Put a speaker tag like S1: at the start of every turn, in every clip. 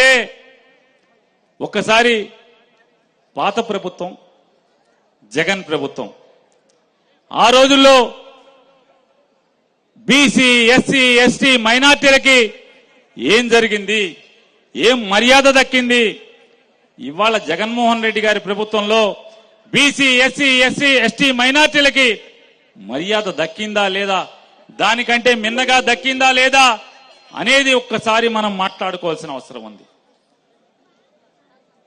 S1: అంటే ఒక్కసారి పాత ప్రభుత్వం జగన్ ప్రభుత్వం. ఆ రోజుల్లో బీసీ ఎస్సీ ఎస్టీ మైనార్టీలకి ఏం జరిగింది? ఏం మర్యాద దక్కింది? ఇవాళ జగన్మోహన్ రెడ్డి గారి ప్రభుత్వంలో బీసీ ఎస్సీ ఎస్సీ ఎస్టీ మైనార్టీలకి మర్యాద దక్కిందా లేదా? దానికంటే మిన్నగా దక్కిందా లేదా? అనేది ఒక్కసారి మనం మాట్లాడుకోవాల్సిన అవసరం ఉంది.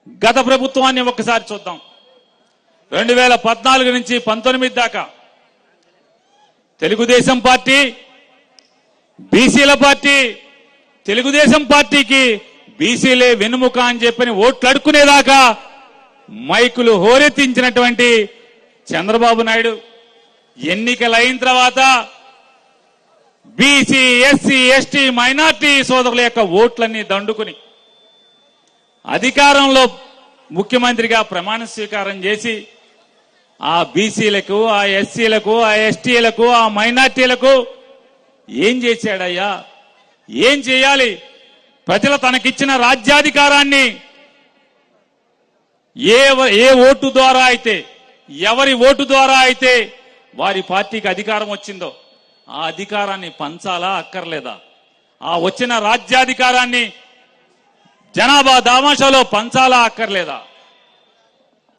S1: గత ప్రభుత్వాన్ని ఒక్కసారి చూద్దాం. రెండు వేల పద్నాలుగు నుంచి పంతొమ్మిది దాకా తెలుగుదేశం పార్టీ బీసీల పార్టీ తెలుగుదేశం పార్టీకి బీసీలే వెనుముక అని చెప్పని ఓట్లు అడుక్కునేదాకా మైకులు హోరెత్తించినటువంటి చంద్రబాబు నాయుడు ఎన్నికలైన తర్వాత బీసీ ఎస్సీ ఎస్టీ మైనార్టీ సోదరుల యొక్క ఓట్లన్నీ దండుకుని అధికారంలో ముఖ్యమంత్రిగా ప్రమాణ స్వీకారం చేసి ఆ బీసీలకు ఆ ఎస్సీలకు ఆ ఎస్టీలకు ఆ మైనార్టీలకు ఏం చేశాడయ్యా? ఏం చేయాలి? ప్రజలు తనకిచ్చిన రాజ్యాధికారాన్ని ఏ ఏ ఓటు ద్వారా అయితే ఎవరి ఓటు ద్వారా అయితే వారి పార్టీకి అధికారం వచ్చిందో ఆ అధికారాన్ని పంచాలా అక్కర్లేదా? ఆ వచ్చిన రాజ్యాధికారాన్ని జనాభా దామాషాలో పంచాలా అక్కర్లేదా?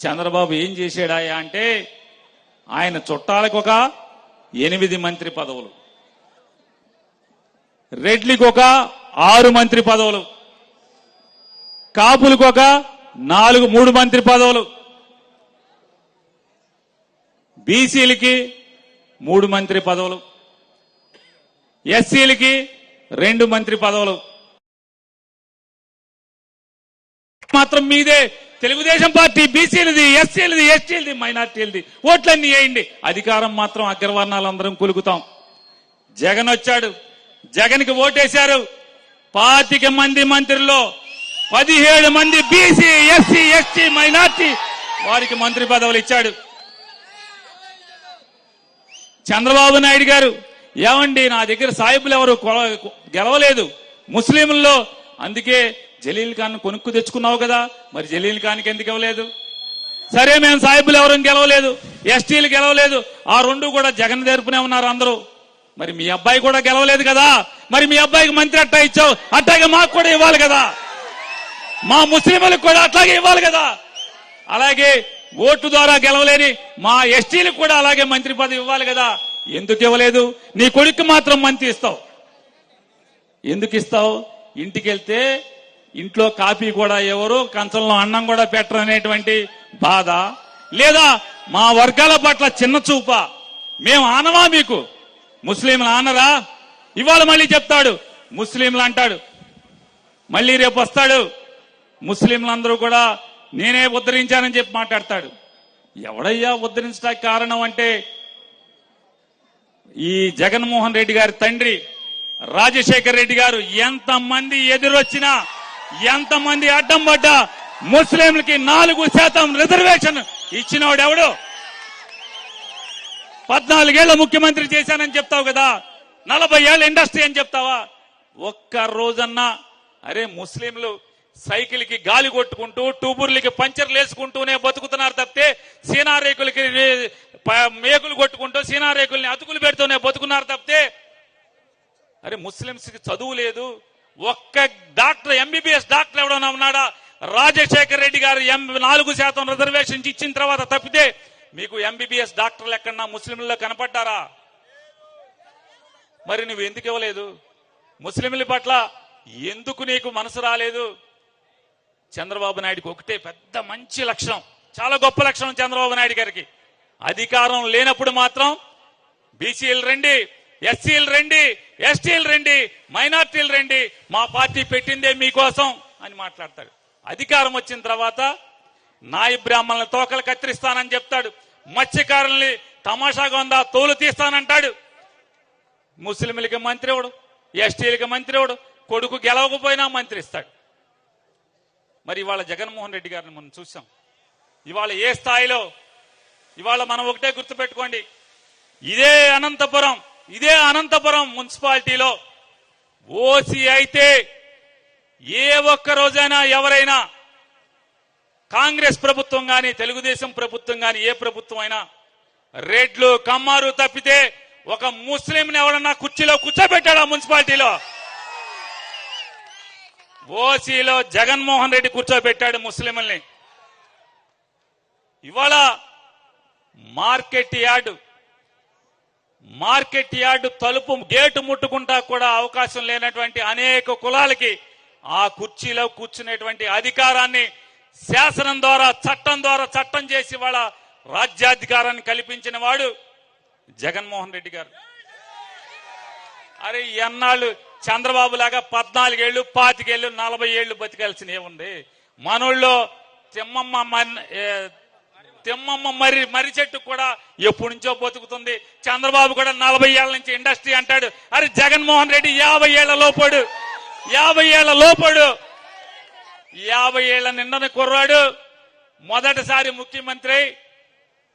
S1: చంద్రబాబు ఏం చేశాడాయా అంటే ఆయన చుట్టాలకు ఒక ఎనిమిది మంత్రి పదవులు. రెడ్లికి ఒక ఆరు మంత్రి పదవులు. కాపులకు ఒక నాలుగు మూడు మంత్రి పదవులు. బీసీలకి మూడు మంత్రి పదవులు. ఎస్సీలకి రెండు మంత్రి పదవులు. మాత్రం మీదే. తెలుగుదేశం పార్టీ బీసీలది ఎస్సీలది ఎస్టీలది మైనార్టీలది. ఓట్లన్నీ వేయండి. అధికారం మాత్రం అగ్రవర్ణాలందరం కులుకుతాం. జగన్ వచ్చాడు. జగన్కి ఓటేశారు. పాతిక మంది మంత్రుల్లో పదిహేడు మంది బీసీ ఎస్సీ ఎస్టీ మైనార్టీ వారికి మంత్రి పదవులు ఇచ్చాడు. చంద్రబాబు నాయుడు గారు ఏమండి నా దగ్గర సాయిబులు ఎవరు గెలవలేదు. ముస్లింల్లో అందుకే జలీల్ ఖాన్ కొనుక్కు తెచ్చుకున్నావు కదా మరి జలీల్ ఖాన్కి ఎందుకు ఇవ్వలేదు? సరే మేము సాహిబులు ఎవరు గెలవలేదు ఎస్టీలు గెలవలేదు ఆ రెండు కూడా జగన్ తరపునే ఉన్నారు అందరూ. మరి మీ అబ్బాయి కూడా గెలవలేదు కదా మరి మీ అబ్బాయికి మంత్రి అట్టా ఇచ్చావు అట్టాగే మాకు కూడా ఇవ్వాలి కదా. మా ముస్లింలకు కూడా అట్లాగే ఇవ్వాలి కదా. అలాగే ఓటు ద్వారా గెలవలేని మా ఎస్టీలకు కూడా అలాగే మంత్రి పదవి ఇవ్వాలి కదా. ఎందుకు ఇవ్వలేదు? నీ కొడుకు మాత్రం మంత్రి ఇస్తావు. ఎందుకు ఇస్తావు? ఇంటికి వెళ్తే ఇంట్లో కాఫీ కూడా ఎవరు కంచంలో అన్నం కూడా పెట్టరు అనేటువంటి బాధ. లేదా మా వర్గాల పట్ల చిన్న చూప. మేము ఆనవా మీకు? ముస్లింలు ఆనరా? ఇవాళ మళ్ళీ చెప్తాడు. ముస్లింలు అంటాడు. మళ్ళీ రేపు వస్తాడు. ముస్లింలందరూ కూడా నేనే ఉద్ధరించానని చెప్పి మాట్లాడతాడు. ఎవడయ్యా ఉద్ధరించడానికి కారణం అంటే ఈ జగన్మోహన్ రెడ్డి గారి తండ్రి రాజశేఖర్ రెడ్డి గారు. ఎంతమంది ఎదురొచ్చినా ఎంతమంది అడ్డం పడ్డా? ముస్లింలకి నాలుగు శాతం రిజర్వేషన్ ఇచ్చినవాడు ఎవడు? పద్నాలుగేళ్ళ ముఖ్యమంత్రి చేశానని చెప్తావు కదా. నలభై ఏళ్ళ ఇండస్ట్రీ అని చెప్తావా? ఒక్క రోజన్నా అరే ముస్లింలు సైకిల్కి గాలి కొట్టుకుంటూ టూబుర్లకి పంచర్లు వేసుకుంటూనే బతుకుతున్నారు తప్పితే సీనారేకులకి మేకులు కొట్టుకుంటూ సీనారేకుల్ని అతుకులు పెడుతూనే బతుకున్నారు తప్పితే అరే ముస్లింస్కి చదువు లేదు. ఒక్క డాక్టర్ ఎంబీబీఎస్ డాక్టర్ ఎవడన్నా ఉన్నాడా? రాజశేఖర్ రెడ్డి గారు ఎం నాలుగు శాతం రిజర్వేషన్ ఇచ్చిన తర్వాత తప్పితే మీకు ఎంబీబీఎస్ డాక్టర్లు ఎక్కడన్నా ముస్లింల్లో కనపడ్డారా? మరి నువ్వు ఎందుకు ఇవ్వలేదు? ముస్లింల పట్ల ఎందుకు నీకు మనసు రాలేదు? చంద్రబాబు నాయుడుకి ఒకటే పెద్ద మంచి లక్షణం చాలా గొప్ప లక్షణం చంద్రబాబు నాయుడు గారికి. అధికారం లేనప్పుడు మాత్రం బీసీలు రండి. ఎస్సీలు రండి ఎస్టీలు రండి మైనార్టీలు రండి మా పార్టీ పెట్టిందే మీకోసం అని మాట్లాడతాడు. అధికారం వచ్చిన తర్వాత నాయి బ్రాహ్మణుల తోకలు కత్తిరిస్తానని చెప్తాడు. మత్స్యకారుల్ని తమాషాగా ఉందా తోలు తీస్తానంటాడు. ముస్లింలకి మంత్రి ఎవడు? ఎస్టీలకి మంత్రి ఎవడు? కొడుకు గెలవకపోయినా మంత్రి ఇస్తాడు. మరి ఇవాళ జగన్మోహన్ రెడ్డి గారిని మనం చూసాం. ఇవాళ ఏ స్థాయిలో? ఇవాళ మనం ఒకటే గుర్తుపెట్టుకోండి. ఇదే అనంతపురం ఇదే అనంతపురం మున్సిపాలిటీలో ఓసీ అయితే ఏ ఒక్క రోజైనా ఎవరైనా కాంగ్రెస్ ప్రభుత్వం గాని తెలుగుదేశం ప్రభుత్వం గాని ఏ ప్రభుత్వం అయినా రెడ్లు కమ్మారు తప్పితే ఒక ముస్లింని ఎవరన్నా కుర్చీలో కూర్చోబెట్టాడా మున్సిపాలిటీలో? ఓసీలో జగన్మోహన్ రెడ్డి కూర్చోబెట్టాడు ముస్లింల్ని. ఇవాళ మార్కెట్ యార్డు మార్కెట్ యార్డు తలుపు గేటు ముట్టుకుంటా కూడా అవకాశం లేనటువంటి అనేక కులాలకి ఆ కుర్చీలో కూర్చునేటువంటి అధికారాన్ని శాసనం ద్వారా చట్టం ద్వారా చట్టం చేసి వాళ్ళ రాజ్యాధికారాన్ని కల్పించిన వాడు జగన్మోహన్ రెడ్డి గారు. అరే ఎన్నాళ్ళు చంద్రబాబు లాగా పద్నాలుగేళ్ళు పాతికేళ్ళు నలభై ఏళ్ళు బతికాల్సిన ఏముంది? మనోళ్ళు తిమ్మమ్మ తిమ్మమ్మ మరి మర్రి చెట్టు కూడా ఎప్పటి నుంచో బతుకుతుంది. చంద్రబాబు కూడా నలభై ఏళ్ళ నుంచి ఇండస్ట్రీ అంటాడు. అరే జగన్మోహన్ రెడ్డి యాభై ఏళ్ళ లోపడు. యాభై ఏళ్ళ లోపడు. యాభై ఏళ్ళ నిండని కుర్రాడు. మొదటిసారి ముఖ్యమంత్రి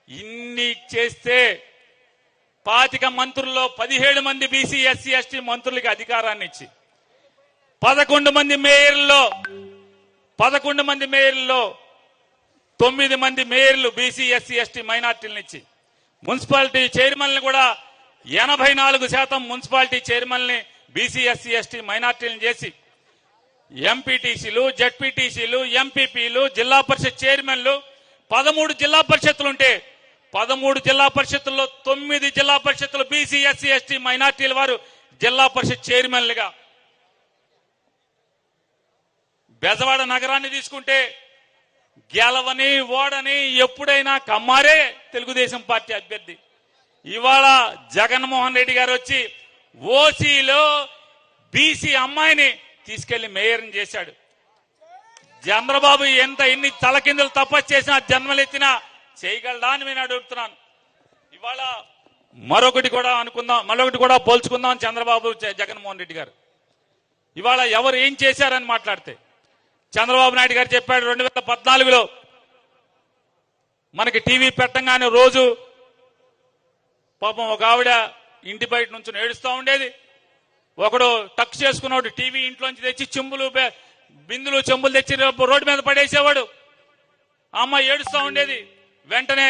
S1: ఇన్ని చేస్తే పాతిక మంత్రుల్లో పదిహేడు మంది బీసీ ఎస్సీ ఎస్టీ మంత్రులకి అధికారాన్ని ఇచ్చి పదకొండు మంది మేయర్లో పదకొండు మంది మేయర్లో తొమ్మిది మంది మేయర్లు బీసీ ఎస్సీ ఎస్టీ మైనార్టీలను ఇచ్చి మున్సిపాలిటీ చైర్మన్లు కూడా ఎనభై నాలుగు శాతం మున్సిపాలిటీ చైర్మన్ని బీసీ ఎస్సీ ఎస్టీ మైనార్టీలను చేసి. ఎంపీటీసీలు జడ్పీటీసీలు ఎంపీపీలు జిల్లా పరిషత్ చైర్మన్లు పదమూడు జిల్లా పరిషత్తులు ఉంటే పదమూడు జిల్లా పరిషత్తుల్లో తొమ్మిది జిల్లా పరిషత్తులు బీసీ ఎస్సీ ఎస్టీ మైనార్టీల వారు జిల్లా పరిషత్ చైర్మన్లుగా. బెజవాడ నగరాన్ని తీసుకుంటే గెలవని ఓడని ఎప్పుడైనా కమ్మారే తెలుగుదేశం పార్టీ అభ్యర్థి. ఇవాళ జగన్మోహన్ రెడ్డి గారు వచ్చి ఓసీలో బీసీ అమ్మాయిని తీసుకెళ్ళి మేయర్ని చేశాడు. చంద్రబాబు ఎంత ఎన్ని తలకిందులు తపస్సు చేసినా జన్మలెత్తినా చేయగలడా అని నేను అడుగుతున్నాను. ఇవాళ మరొకటి కూడా అనుకుందాం మరొకటి కూడా పోల్చుకుందాం చంద్రబాబు జగన్మోహన్ రెడ్డి గారు. ఇవాళ ఎవరు ఏం చేశారని మాట్లాడితే చంద్రబాబు నాయుడు గారు చెప్పాడు రెండు వేల పద్నాలుగులో. మనకి టీవీ పెట్టంగానే రోజు పాపం ఒక ఆవిడ ఇంటి బయట నుంచి ఏడుస్తూ ఉండేది. ఒకడు టక్ చేసుకున్నాడు టీవీ ఇంట్లోంచి తెచ్చి చెంబులు బిందులు చెంబులు తెచ్చి రోడ్డు మీద పడేసేవాడు. అమ్మ ఏడుస్తూ ఉండేది. వెంటనే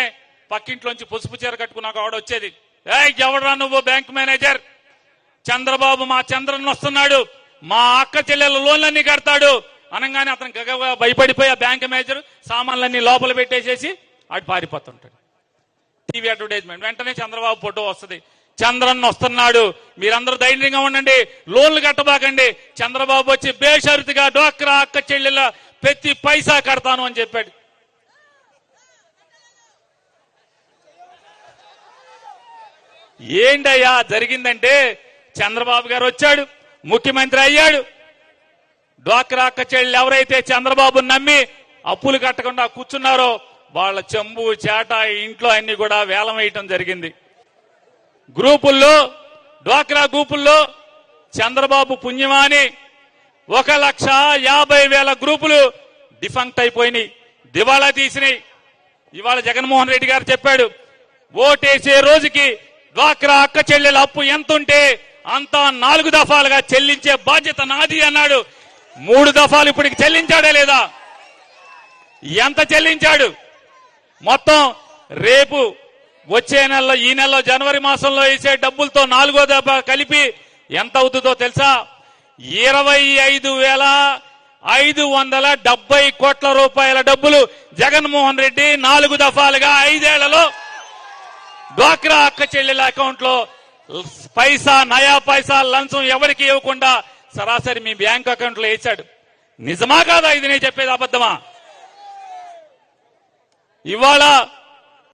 S1: పక్కింట్లోంచి పసుపు చీర కట్టుకున్నాక ఆవిడ వచ్చేది. ఏ ఎవడరా నువ్వు బ్యాంక్ మేనేజర్? చంద్రబాబు మా చంద్రన్ వస్తున్నాడు. మా అక్క చెల్లెల లోన్లన్నీ కడతాడు. అనగానే అతను గగగా భయపడిపోయి ఆ బ్యాంక్ మేనేజర్ సామాన్లన్నీ లోపల పెట్టేసేసి అటు పారిపోతుంటాడు. TV advertisement. వెంటనే చంద్రబాబు ఫోటో వస్తుంది. చంద్రన్ వస్తున్నాడు. మీరందరూ ధైర్యంగా ఉండండి. లోన్లు కట్టబాకండి. చంద్రబాబు వచ్చి బేషరతుగా డోక్రా అక్క చెల్లెల ప్రతి పైసా కడతాను అని చెప్పాడు. ఏంటయ్యా జరిగిందంటే చంద్రబాబు గారు వచ్చాడు. ముఖ్యమంత్రి అయ్యాడు. డ్వాక్రా అక్క ఎవరైతే చంద్రబాబు నమ్మి అప్పులు కట్టకుండా కూర్చున్నారో వాళ్ళ చెంబు చేట ఇంట్లో అన్ని కూడా వేలం వేయటం జరిగింది. గ్రూపుల్లో డ్వాక్రా గ్రూపుల్లో చంద్రబాబు పుణ్యమాని ఒక లక్ష యాభై వేల గ్రూపులు డిఫంక్ట్ అయిపోయినాయి దివాళా తీసినాయి. ఇవాళ జగన్మోహన్ రెడ్డి గారు చెప్పాడు ఓటేసే రోజుకి డ్వాక్రా అక్క చెల్లెల అప్పు ఎంత ఉంటే అంతా నాలుగు దఫాలుగా చెల్లించే బాధ్యత నాది అన్నాడు. మూడు దఫాలు ఇప్పటికి చెల్లించాడే లేదా? ఎంత చెల్లించాడు? మొత్తం రేపు వచ్చే నెలలో ఈ నెలలో జనవరి మాసంలో వేసే డబ్బులతో నాలుగో దఫా కలిపి ఎంత అవుతుందో తెలుసా? ఇరవై ఐదు వేల ఐదు వందల డెబ్బై కోట్ల రూపాయల డబ్బులు జగన్మోహన్ రెడ్డి నాలుగు దఫాలుగా ఐదేళ్ళలో డ్వాక్రా అక్క చెల్లెల అకౌంట్లో పైసా నయా పైసా లంచం ఎవరికి ఇవ్వకుండా సరాసరి మీ బ్యాంక్ అకౌంట్లో వేశాడు. నిజమా కాదా ఇది నేను చెప్పేది అబద్ధమా? ఇవాళ